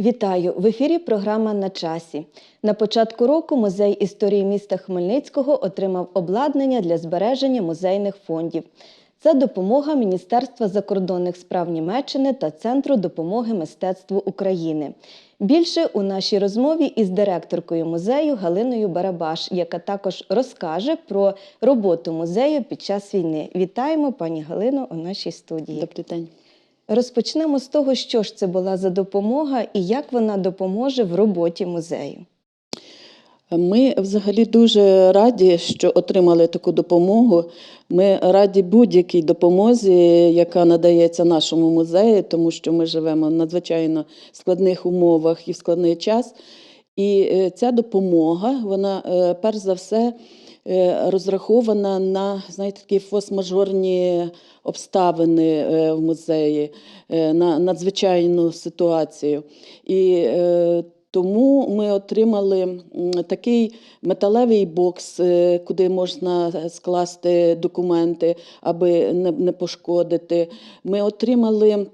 Вітаю! В ефірі програма на часі. На початку року музей історії міста Хмельницького отримав обладнання для збереження музейних фондів. Це допомога Міністерства закордонних справ Німеччини та Центру допомоги мистецтву України. Більше у нашій розмові із директоркою музею Галиною Барабаш, яка також розкаже про роботу музею під час війни. Вітаємо пані Галино у нашій студії. Добрий день. Розпочнемо з того, що ж це була за допомога і як вона допоможе в роботі музею. Ми взагалі дуже раді, що отримали таку допомогу. Ми раді будь-якій допомозі, яка надається нашому музею, тому що ми живемо в надзвичайно складних умовах і в складний час. І е, ця допомога, вона е, перш за все розрахована на знаєте, такі фос-мажорні обставини е, в музеї, е, на надзвичайну ситуацію. І е, тому ми отримали такий металевий бокс, е, куди можна скласти документи, аби не пошкодити. Ми отримали.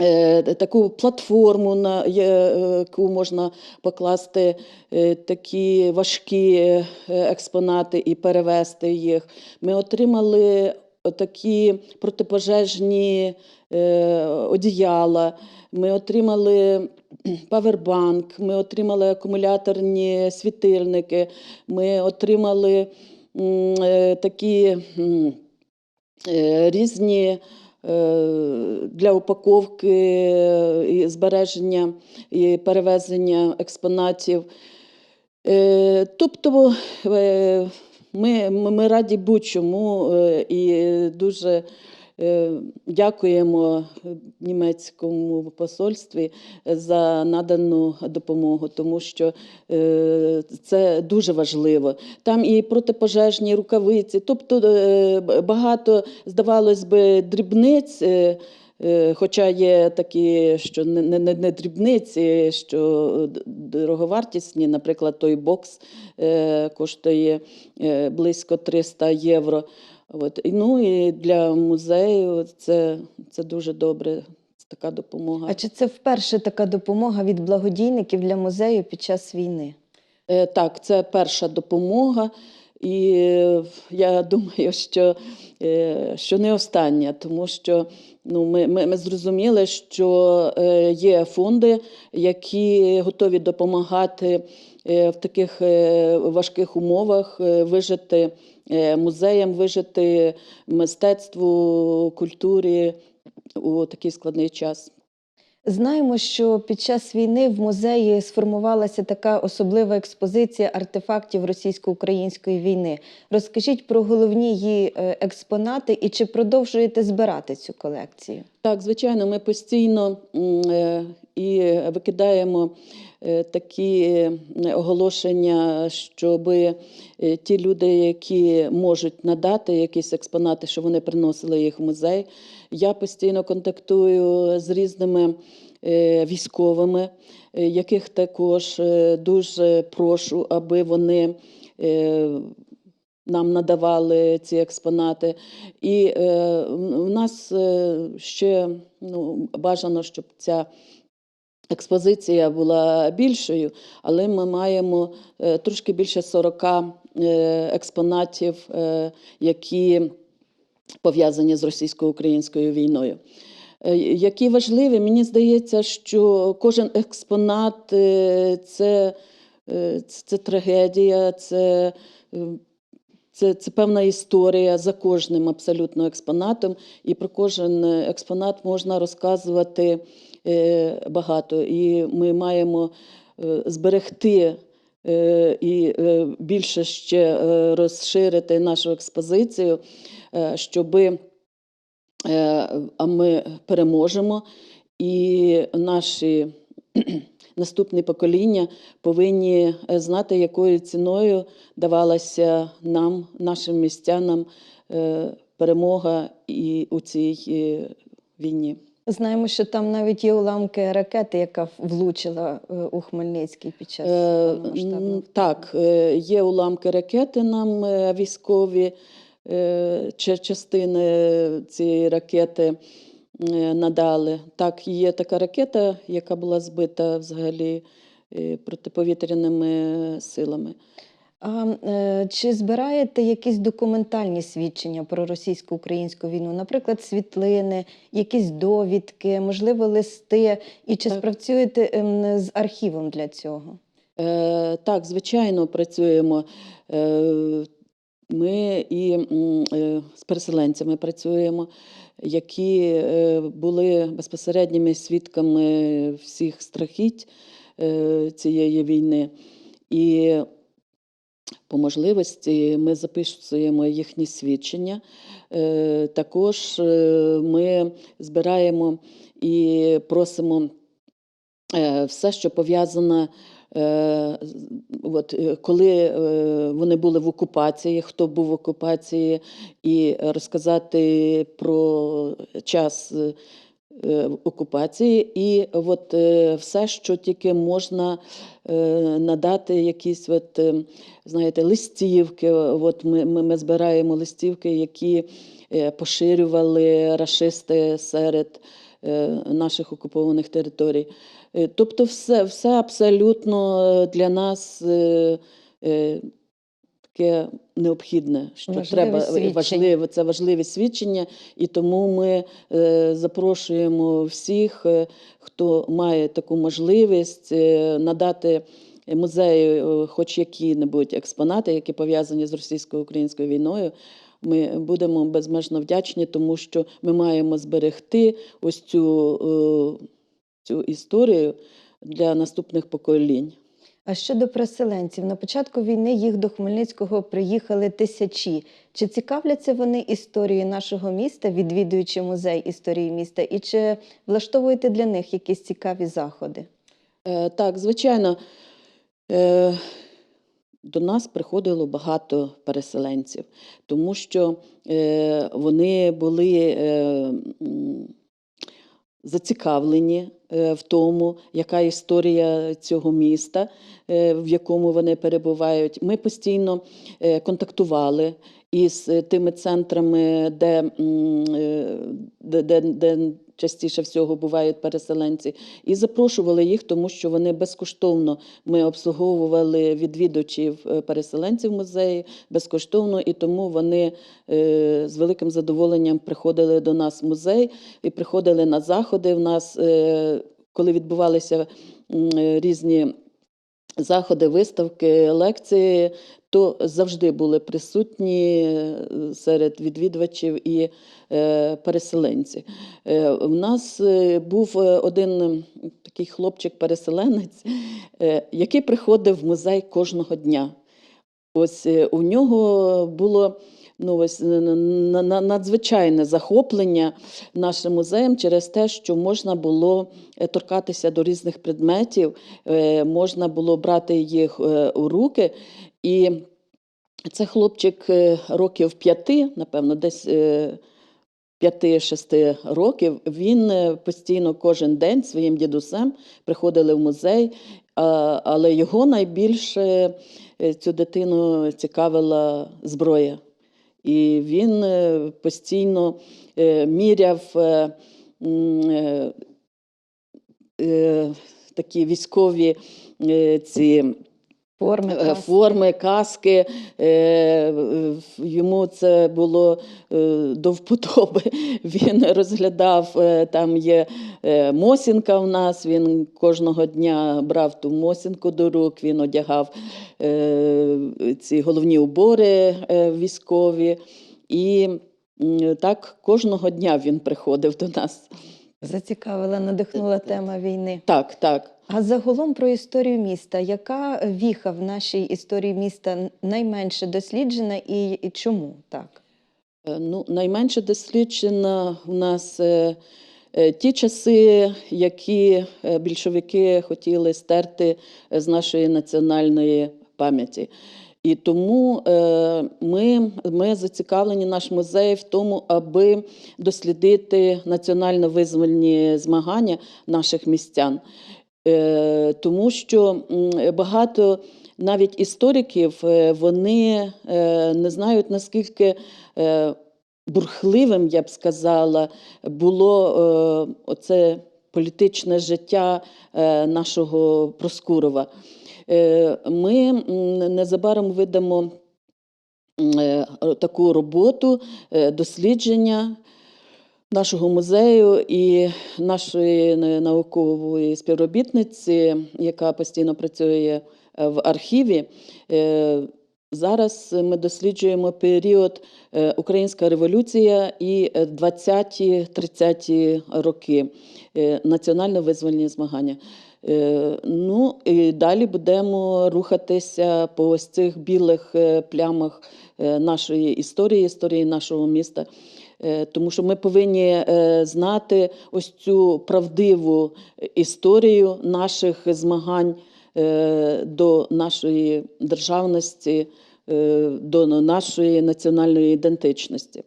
Е, Таку платформу, на е, яку можна покласти е, такі важкі експонати і перевести їх. Ми отримали такі протипожежні одіяла. Ми отримали павербанк, ми отримали акумуляторні світильники, ми отримали такі різні для упаковки е, і збереження і перевезення експонатів. Е, Тобто е, ми, ми раді будь-чому е, і дуже е, дякуємо німецькому посольстві за надану допомогу, тому що е, це дуже важливо. Там і протипожежні рукавиці, тобто е, багато, здавалось би, дрібниць. е, Е, Хоча є такі, що не, не, не- дрібниці, що дороговартісні, наприклад, той бокс е, коштує е, близько 300 євро. От. Ну і для музею це, це дуже добре, це така допомога. А чи це вперше така допомога від благодійників для музею під час війни? Е, Так, це перша допомога, і е, я думаю, що, е, що не остання, тому що ну, ми, ми, ми зрозуміли, що е, є фонди, які готові допомагати в таких важких умовах вижити музеям, вижити мистецтву, культурі у такий складний час. Знаємо, що під час війни в музеї сформувалася така особлива експозиція артефактів російсько-української війни. Розкажіть про головні її е, експонати і чи продовжуєте збирати цю колекцію? Так, звичайно, ми постійно е, і викидаємо е, такі оголошення, щоб ті люди, які можуть надати якісь експонати, щоб вони приносили їх в музей. Я постійно контактую з різними е, військовими, е, яких також е, дуже прошу, аби вони. нам надавали ці експонати. І в нас ще ну, бажано, щоб ця експозиція була більшою, але ми маємо трошки більше 40 е, експонатів, які пов'язані з російсько-українською війною. Е, Які важливі, мені здається, що кожен експонат е, це, е, це, трагедія, це, це, це певна історія за кожним абсолютно експонатом, і про кожен експонат можна розказувати багато. І ми маємо зберегти і більше ще розширити нашу експозицію, е, щоби Е, ми переможемо, і наші наступні покоління повинні е, знати, якою ціною давалася нам, нашим містянам, перемога і у цій війні. Знаємо, що там навіть є уламки ракети, яка влучила у Хмельницький під час Е, Так, є уламки ракети нам військові, частини цієї ракети е, надали. Так, є така ракета, яка була збита взагалі е, протиповітряними силами. А е, чи збираєте якісь документальні свідчення про російсько-українську війну, наприклад, світлини, якісь довідки, можливо, листи, і чи Так. спрацюєте ем, з архівом для цього? Е, так, звичайно, працюємо. Е, ми і е, з переселенцями працюємо, які е, були безпосередніми свідками всіх страхіть е, цієї війни. І по можливості ми записуємо їхні свідчення. Також ми збираємо і просимо все, що пов'язане. Е, От, е, коли е, вони були в окупації, хто був в окупації, і розказати про час окупації, і от все, що тільки можна надати, якісь от, знаєте, листівки. От ми, ми, збираємо листівки, які поширювали рашисти серед наших окупованих територій. Е, Тобто, все, все абсолютно е, для нас е, е, таке необхідне, що Важливі треба свідчення. важливо, це важливі свідчення, і тому ми е, запрошуємо всіх, е, хто має таку можливість е, надати музею е, хоч які-небудь експонати, які пов'язані з російсько-українською війною. Ми будемо безмежно вдячні, тому що ми маємо зберегти ось цю, е, цю історію для наступних поколінь. А щодо переселенців, на початку війни їх до Хмельницького приїхали тисячі. Чи цікавляться вони історією нашого міста, відвідуючи музей історії міста, і чи влаштовуєте для них якісь цікаві заходи? Е, Так, звичайно, е, до нас приходило багато переселенців, тому що е, вони були е, зацікавлені е, в тому, яка історія цього міста, е, в якому вони перебувають. Ми постійно е, контактували із тими центрами, де, де, де, де частіше всього бувають переселенці, і запрошували їх, тому що вони безкоштовно ми обслуговували відвідувачів е, переселенців музеї безкоштовно, і тому вони е, з великим задоволенням приходили до нас в музей і приходили на заходи. В нас, е, коли відбувалися різні заходи, виставки, лекції, то завжди були присутні е, серед відвідувачів і е, переселенці. У нас е, був е, один такий хлопчик-переселенець, який приходив в музей кожного дня. Ось у нього було ну, ось, на- надзвичайне захоплення нашим музеєм через те, що можна було е, торкатися до різних предметів, е, можна було брати їх е, у руки. І це хлопчик е, років п'яти, напевно, десь. е, 5-6 років він е, постійно кожен день своїм дідусем приходили в музей, але його найбільше е, цю дитину цікавила зброя. І він е, постійно е, міряв е, такі військові ці Форми, Е, каски? форми, каски. е, Йому це було е, до вподоби. Він розглядав, там є мосінка в нас, він кожного дня брав ту мосінку до рук, він одягав ці головні убори військові. І так кожного дня він приходив до нас. Зацікавила, надихнула тема війни. Так, так. А загалом про історію міста. Яка віха в нашій історії міста найменше досліджена і, і чому так? Е, Ну, найменше досліджено в нас е, е, ті часи, які е, більшовики хотіли стерти е, з нашої національної пам'яті. І тому ми, ми зацікавлені наш музей в тому, аби дослідити національно-визвольні змагання наших містян. Е, Тому що багато навіть істориків е, вони е, не знають, наскільки бурхливим, я б сказала, було е, оце політичне життя нашого Проскурова. Ми незабаром видамо таку роботу дослідження нашого музею і нашої наукової співробітниці, яка постійно працює е, в архіві. Е, Зараз ми досліджуємо період е, Українська революція і е, 20-30 роки е, національно-визвольні змагання. Е, Ну і далі будемо рухатися по ось цих білих е, плямах е, нашої історії, історії нашого міста. Е, Тому що ми повинні е, знати ось цю правдиву історію наших змагань е, до нашої державності, до нашої національної ідентичності.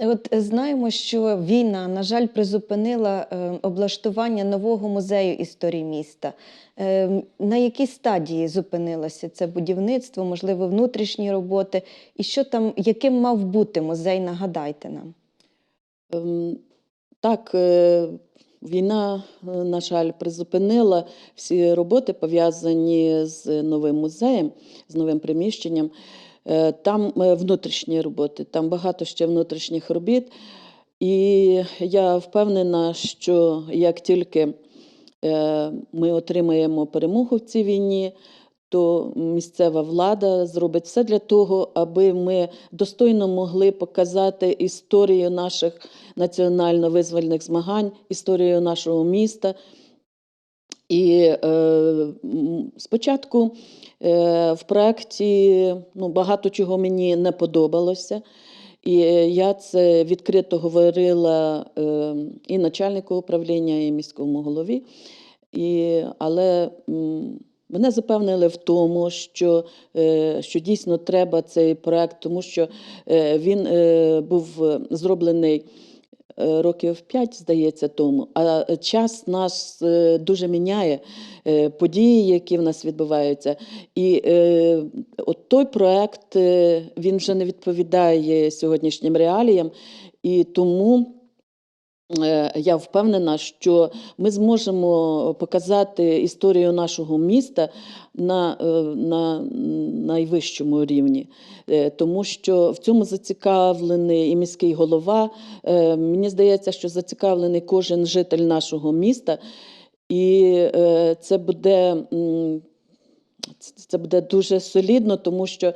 От знаємо, що війна, на жаль, призупинила е, облаштування нового музею історії міста. Е, на якій стадії зупинилося це будівництво, можливо, внутрішні роботи? І що там, яким мав бути музей? Нагадайте нам. Ем, Так, е, війна, е, на жаль, призупинила всі роботи, пов'язані з новим музеєм, з новим приміщенням. Е, Там е, внутрішні роботи, там багато ще внутрішніх робіт. І я впевнена, що як тільки е, ми отримаємо перемогу в цій війні, то місцева влада зробить все для того, аби ми достойно могли показати історію наших національно-визвольних змагань, історію нашого міста. І е, спочатку е, в проєкті ну, багато чого мені не подобалося. І я це відкрито говорила е, і начальнику управління, і міському голові. І, але м, мене запевнили в тому, що, е, що дійсно треба цей проект, тому що е, він е, був е, зроблений років 5, здається, тому. А час нас е, дуже міняє, е, події, які в нас відбуваються. І е, от той проект е, він вже не відповідає сьогоднішнім реаліям, і тому. Е, Я впевнена, що ми зможемо показати історію нашого міста на, е, на найвищому рівні, Е, тому що в цьому зацікавлений і міський голова. Мені здається, що зацікавлений кожен житель нашого міста, і це буде. це- буде дуже солідно, тому що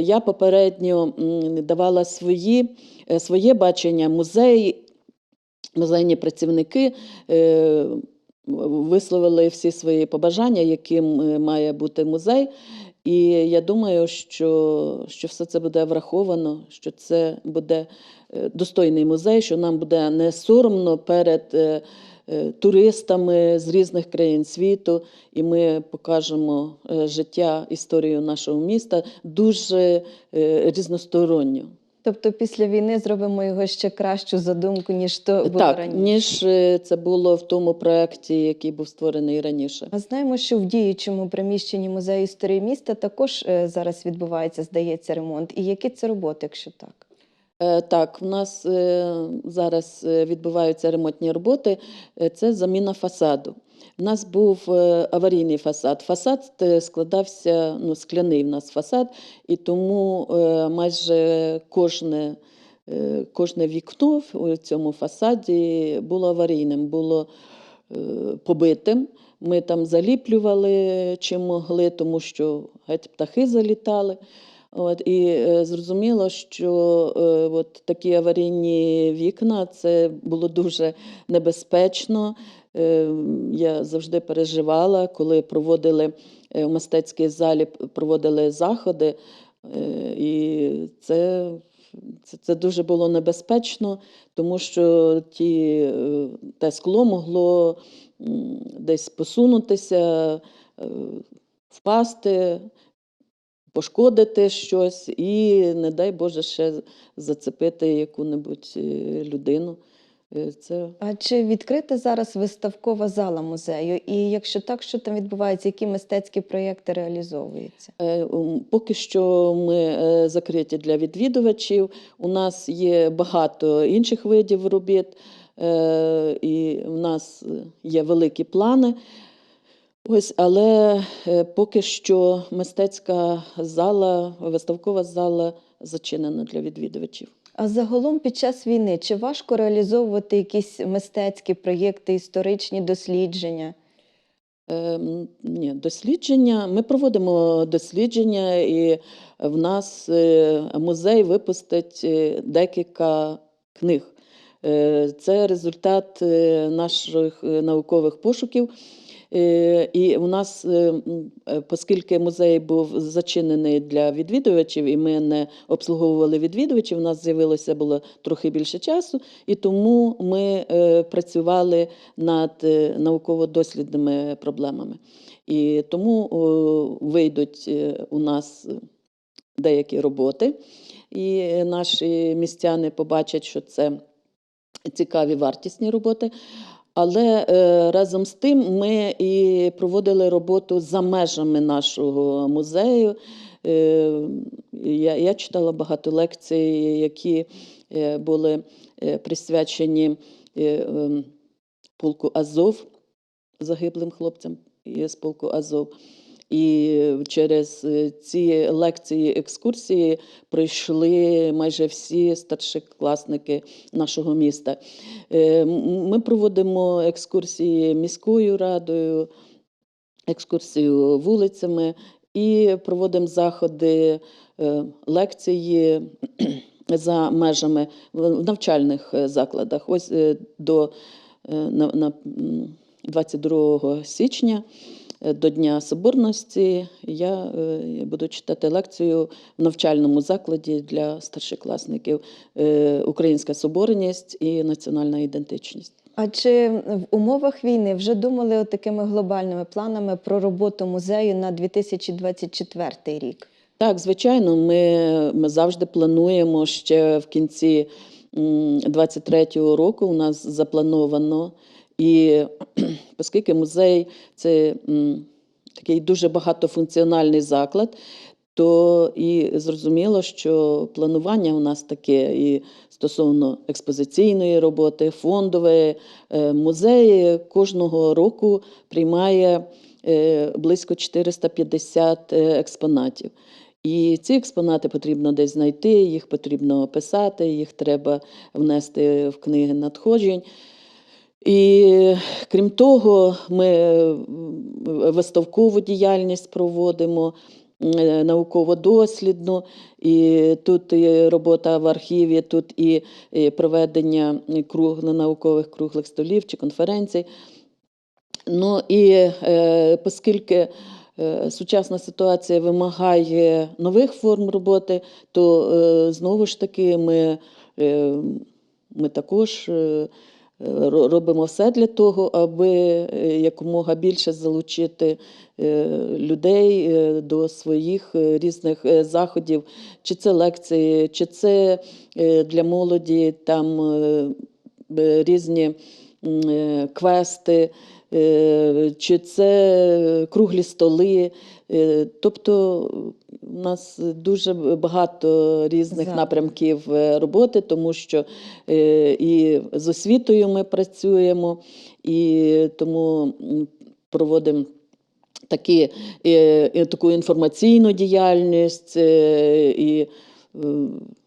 я попередньо давала свої, своє бачення музеї, музейні працівники е, висловили всі свої побажання, яким е, має бути музей. І я думаю, що, що все це буде враховано, що це буде е, достойний музей, що нам буде не соромно перед туристами з різних країн світу, і ми покажемо життя, історію нашого міста дуже різносторонню. Тобто після війни зробимо його ще кращу задумку, ніж то було Так, раніше. ніж е, це було в тому проєкті, який був створений раніше. А знаємо, що в діючому приміщенні музею історії міста також е, зараз відбувається, здається, ремонт. І які це роботи, якщо так? Е, Так, в нас зараз відбуваються ремонтні роботи. Це заміна фасаду. У нас був е, аварійний фасад. Фасад е, складався, ну, скляний в нас фасад, і тому е, майже кожне, кожне вікно в цьому фасаді було аварійним, було побитим. Ми там заліплювали чим могли, тому що геть птахи залітали. От, і зрозуміло, що е, от такі аварійні вікна це було дуже небезпечно. Е, я завжди переживала, коли проводили е, в мистецькій залі проводили заходи, е, і це, це, це дуже було небезпечно, тому що ті, те скло могло десь посунутися, впасти пошкодити щось і, не дай Боже, ще зацепити яку-небудь людину. Е, Це А чи відкрита зараз виставкова зала музею? І якщо так, що там відбувається, які мистецькі проєкти реалізовуються? Е, Поки що ми е, закриті для відвідувачів. У нас є багато інших видів робіт, і в нас є великі плани. Ось, але поки що мистецька зала, виставкова зала зачинена для відвідувачів. А загалом під час війни чи важко реалізовувати якісь мистецькі проєкти, історичні дослідження? Е, Ні, дослідження. Ми проводимо дослідження, і в нас е, музей випустить е, декілька книг. Е, Це результат наших наукових пошуків. Е, І у нас, е, е, оскільки музей був зачинений для відвідувачів, і ми не обслуговували відвідувачів, у нас з'явилося було трохи більше часу, і тому ми працювали над науково-дослідними проблемами. І тому вийдуть у нас деякі роботи, і наші містяни побачать, що це цікаві вартісні роботи. Але е, разом з тим ми і проводили роботу за межами нашого музею. Е, я, я читала багато лекцій, які е, були присвячені ем, полку Азов, загиблим хлопцям із полку Азов. І через е, ці лекції, екскурсії пройшли майже всі старшокласники нашого міста. Е, Ми проводимо екскурсії міською радою, екскурсію вулицями і проводимо заходи, е, лекції за межами в навчальних закладах. Ось до на, на 22 січня до Дня Соборності я е, буду читати лекцію в навчальному закладі для старшокласників е, Українська соборність і національна ідентичність. А чи в умовах війни вже думали от такими глобальними планами про роботу музею на 2024 рік? Так, звичайно, ми, ми завжди плануємо ще в кінці м, 23-го року. У нас заплановано. І оскільки музей це такий дуже багатофункціональний заклад, то і зрозуміло, що планування у нас таке і стосовно експозиційної роботи, фондової. Е, Музей кожного року приймає е, близько 450 е, експонатів. І ці експонати потрібно десь знайти, їх потрібно описати, їх треба внести в книги надходжень. І крім того, ми е, виставкову діяльність проводимо, е, науково-дослідну, і тут і робота в архіві, тут і проведення наукових круглих столів чи конференцій. Ну і е, оскільки сучасна ситуація вимагає нових форм роботи, то знову ж таки ми, ми також робимо все для того, аби е, якомога більше залучити е, людей е, до своїх е, різних е, заходів, чи це лекції, чи це е, для молоді там е, е, різні е, квести, е, чи це круглі столи. Е, Тобто у нас дуже багато різних Заходів. напрямків е, роботи, тому що е, і з освітою ми працюємо, і тому проводимо такі, е, е, таку інформаційну діяльність е, і е,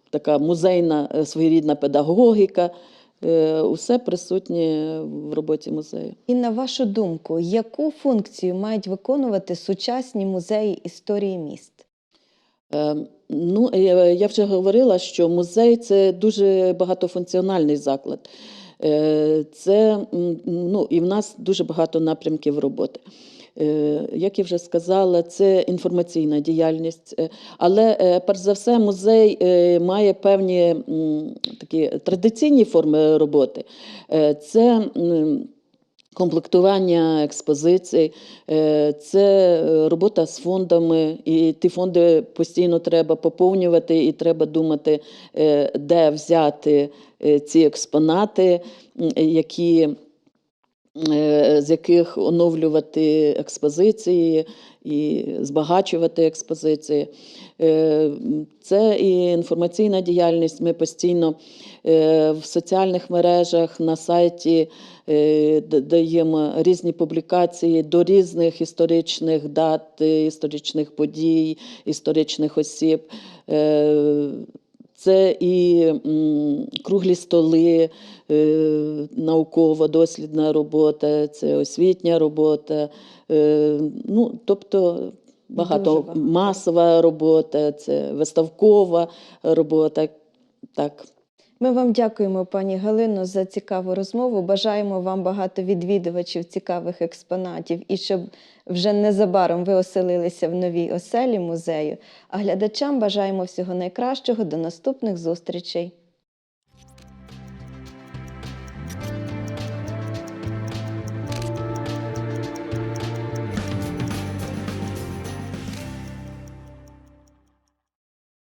така музейна е, своєрідна педагогіка. Е, Усе присутнє в роботі музею. І на вашу думку, яку функцію мають виконувати сучасні музеї історії міст? Е, Ну, е, я вже говорила, що музей це дуже багатофункціональний заклад. Це, ну, і в нас дуже багато напрямків роботи. Е, Як я вже сказала, це інформаційна діяльність. Е, Але е, перш за все, музей має певні такі традиційні форми роботи. Це комплектування експозицій, це робота з фондами, і ті фонди постійно треба поповнювати, і треба думати, де взяти ці експонати, які з яких оновлювати експозиції і збагачувати експозиції. Е, Це і інформаційна діяльність. Ми постійно е, в соціальних мережах на сайті е, даємо різні публікації до різних історичних дат, е, історичних подій, історичних осіб. Це і круглі столи, е, науково-дослідна робота, це освітня робота. е, Ну, тобто багато багато. масова робота, це виставкова робота. Так. Ми вам дякуємо, пані Галино, за цікаву розмову. Бажаємо вам багато відвідувачів цікавих експонатів і щоб вже незабаром ви оселилися в новій оселі музею. А глядачам бажаємо всього найкращого. До наступних зустрічей.